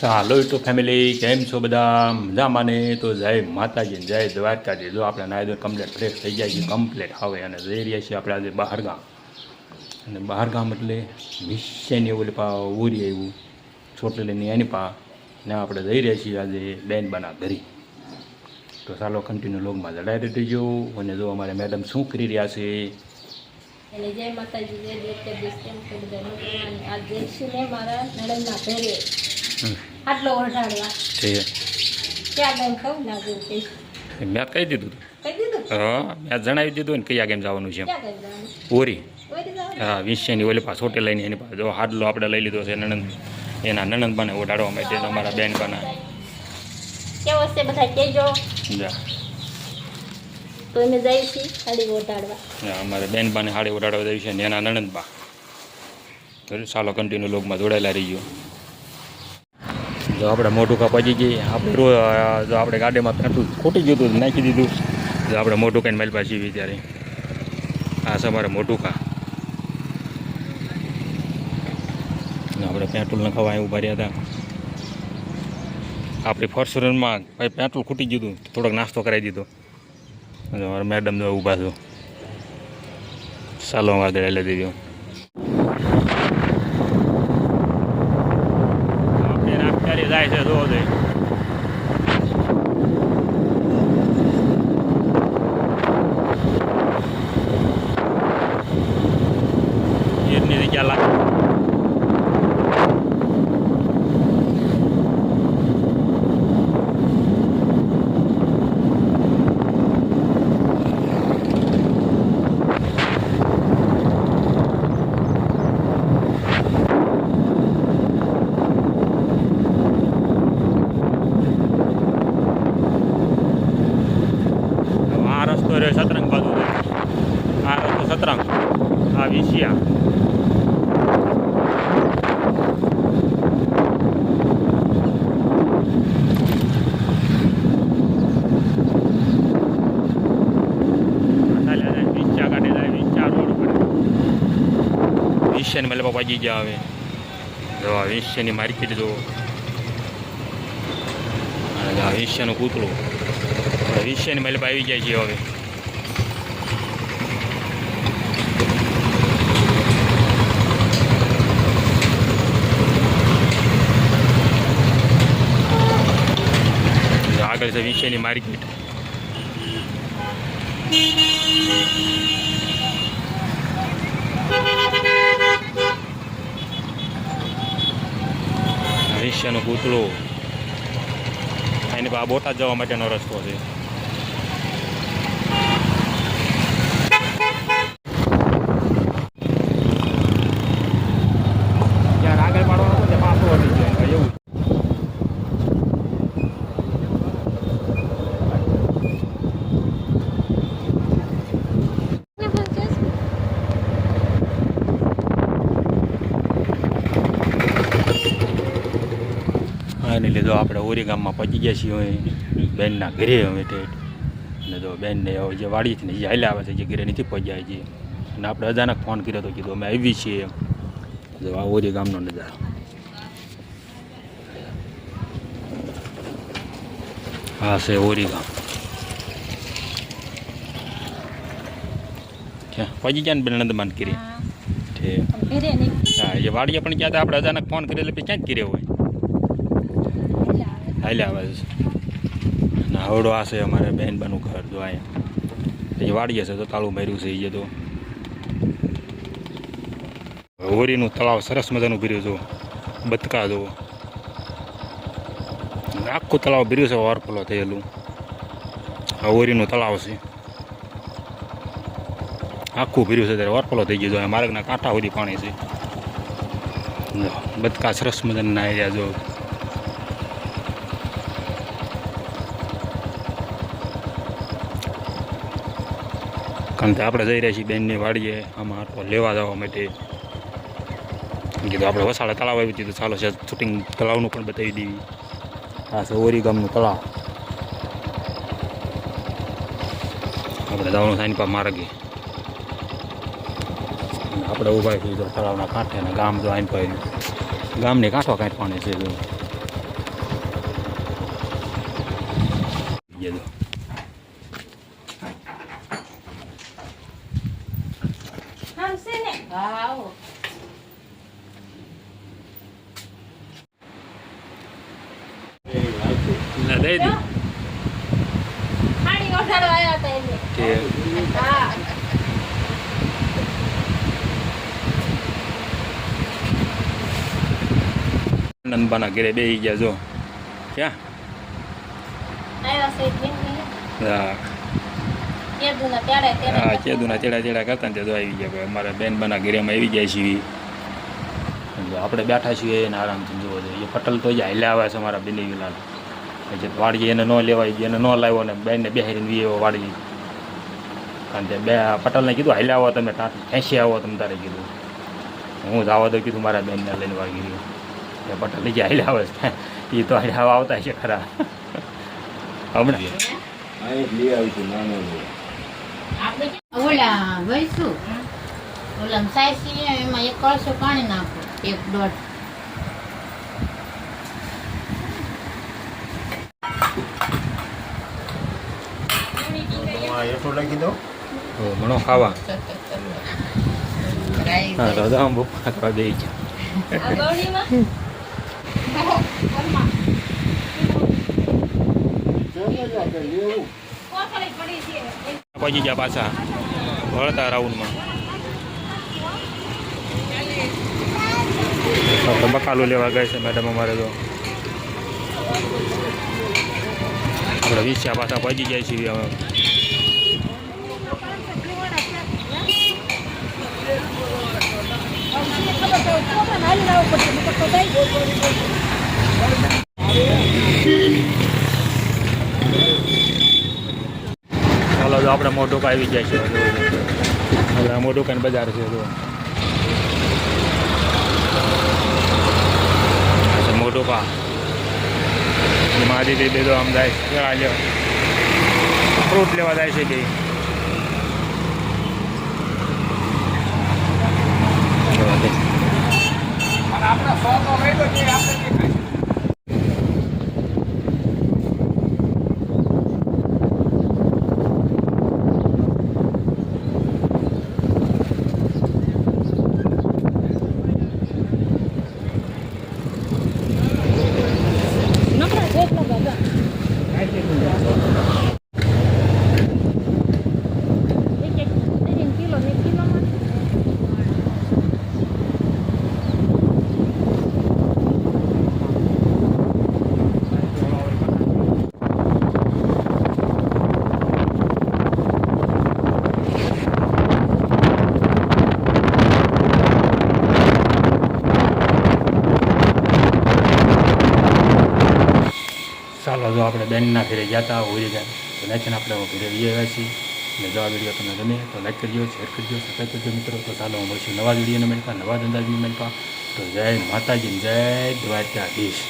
ચાલો YouTube family કેમ છો બધા? મજામાં ને? તો જય માતાજી જય દ્વારકાજી. જો આપણે નાયદો કમ્પ્લેટ ફ્રેશ થઈ જાય છે કમ્પ્લેટ હવે અને જઈ રહ્યા છીએ આપણે આજે બહારગામ. અને બહારગામ એટલે વિશ્યની ઓલી પા ઉરી આવ્યું ચોટલીની એની પા. ને આપણે જઈ રહ્યા છીએ આજે બેન બના ઘરી. તો ચાલો કન્ટિન્યુ લોગમાં જડાઈ દેજો અને જો અમારે મેડમ શું કરી રહ્યા છે? એટલે જય માતાજી જય કેમ બધા? આ ને મારા નણંદના ઘરે. હમ, આટલો ઓઢાડવા તે. કહું? ના મેં કહી દીધું હા મેં જણાવી દીધું ને કયા ગેમ જવાનું છે ઓરી? હા વિશ્યની ઓલી પાસે હોટેલ લઈને એની પાસે. હાડલો આપણે લઈ લીધો છે નણંદ. એના નણંદ બાને ઓઢાડવા માટે અમારા બેન બાના. કેવો છે બધા? કહેજો જા. તો અમે જઈએ છીએ સાડી ઓઢાડવા. અમારે બેન બાને હાડે ઓઢાડવા જઈ છે ને એના નણંદ બા સાલો ચાલો કન્ટિન્યુ લોગમાં જોડાયેલા રહી ગયો જો આપણે મોઢું કા પજી જઈએ. આપણે જો આપણે ગાડીમાં પેટ્રોલ ખોટી ગયું હતું, નાખી દીધું. જો આપણે મોઢું કાંઈ મેલ પાછી સીવી ત્યારે. આ છે અમારે મોઢું કા આપણે પેટ્રોલ નખાવા એવું ઊભા રહ્યા હતા. આપણી ફોર્ચ્યુનરમાં ભાઈ પેટ્રોલ ખૂટી ગયું હતું, થોડોક નાસ્તો કરાવી દીધો. અને મેડમ ઊભા છો. ચાલો આગળ લઈ દીધો આપણે રાતકારી જાય છે જોવો જોઈએ ગીરની જગ્યા લાગે આ રસ્તો રહ્યો સતરંગ બાજુ આ રસ્તો સતરંગ આ વિશિયા ચાલ્યા જાય વિંછા કાઢે જાય રોડ પર વિંછાની મતલબ પાજી ગયા હવે જો આ વિંછાની માર્કેટ જો વિંછાનું પૂતળું વિષયની મતલબ આવી જાય છે હવે આગળ છે વિષયની માર્કેટ વિષયનું પૂતળું. એની આ બોટાદ જવા માટેનો રસ્તો છે જ્યાં આગળ પાડવાનો હતો ત્યાં પાછો વળી જાય એવું આને લીધો આપણે ઓરી ગામમાં પહોંચી ગયા છીએ બેનના ઘરે અમે ઠેઠ અને તો બેનને જે વાડી છે ને જે હાલ્યા આવે છે જે ઘરે નથી પહોંચ્યા છીએ અને આપણે અચાનક ફોન કર્યો હતો કીધું અમે આવી છીએ. એમ જો આ ઓરી ગામનો નજારો. હા છે ઓરી ગામ. પહોંચી ગયા ને બેન નંદમાન કરી હા, ઠીક એ વાડીએ પણ ગયા હતા આપણે અચાનક ફોન પછી ક્યાં જ કર્યો હોય. હાલ્યા આવે છે અને હવડો આ છે અમારે બહેનબાનું ઘર, જો અહીંયા. એ વાડીએ છે તો તાળું માર્યું છે એ તો હોરીનું તળાવ સરસ મજાનું ભર્યું જુઓ બતકા જો. આખું તળાવ ભર્યું છે, વારફલો થયેલું. આ હોરીનું તળાવ છે. આખું ભર્યું છે ત્યારે વારફલો થઈ ગયું છે માર્ગના કાંઠા સુધી પાણી છે. બતકા સરસ મજાના નાહી રહ્યા જો. અને આપણે જઈ રહ્યા છીએ બેનની વાડીએ. આમાં આટલો લેવા જવા માટે. કીધું આપણે વસાળા તળાવ આવી દીધું ચાલો છે શૂટિંગ તળાવનું પણ બતાવી દેવી. આ છે ઓરી ગામનું તળાવ. આપણે જવાનું થાય પણ માર્ગે. આપણે ઊભા થઈ જો તળાવના કાંઠે અને ગામ જો આઈન પાઈ ગામને કાંઠો કાંઠ પાણી છે જો. જજો આવશે ને હા આવો ના દઈ દે પાણી ઓઢાડવા આવ્યા હતા એટલે કે હા નંદબાના ઘરે બેસી ગયા જો ક્યાં આવ્યા છે બેન હા કેદુના ત્યારે હા ચેદુના ચેડા ચેડા કરતા ને તે તો આવી ગયા ભાઈ. અમારા બેન બના ઘરેમાં આવી જાય છીએ. જો આપણે બેઠા છીએ એને આરામથી જોવો જોઈએ એ પટલ તો જાય હાલ્યા આવે છે અમારા બેની વિલાલ જે વાડીએ એને ન લેવાય એને ન લાવ્યો ને બેનને બેહારીને વી એવો વાડી કારણ કે બે પટલને કીધું હાલ્યા આવો તમે ખેંચી આવો તમે તારે કીધું. હું જ આવો તો કીધું મારા બેનને લઈને વાગી રહ્યો એ પટલ લઈ જાય હાલ્યા આવે છે. એ તો હાલ આવતા છે ખરા. હમણાં. આપણે ઓલા વૈસુ ઓલા સાયસી એમાં એક કળશો પાણી નાખો એક દોઢ. ઘણો ખાવા. હા દાદા આમ કરવા ગૌરીમાં કોથળી પડી છે. પહોંચી ગયા પાછા વળતા રાઉન્ડમાં. તો બકાલું લેવા ગયા છે મેડમ અમારે તો. આપણે વીસ્યા પાછા પહોંચી જાય છીએ હવે. આપણે મોટું આવી જાય છે. હવે આ બજાર છે તો અચ્છા પા. મારી દીદી તો આમ જાય છે. આજે ફ્રૂટ લેવા જાય છે કે. ચાલો આપણે બેનના ઘરે ગયા હતા હોઈ ગયા તો નાખીને આપણે ઘરે જઈ આવ્યા છીએ. અને જો આ વીડિયો તમને ગમે તો લાઈક કરજો શેર કરજો સબસ્ક્રાઈબ કરજો મિત્રો. તો ચાલો હું મળશું નવા વિડીયોને મળતા, નવા ધંધાની મળતા. તો જય માતાજી જય દ્વારકાધીશ.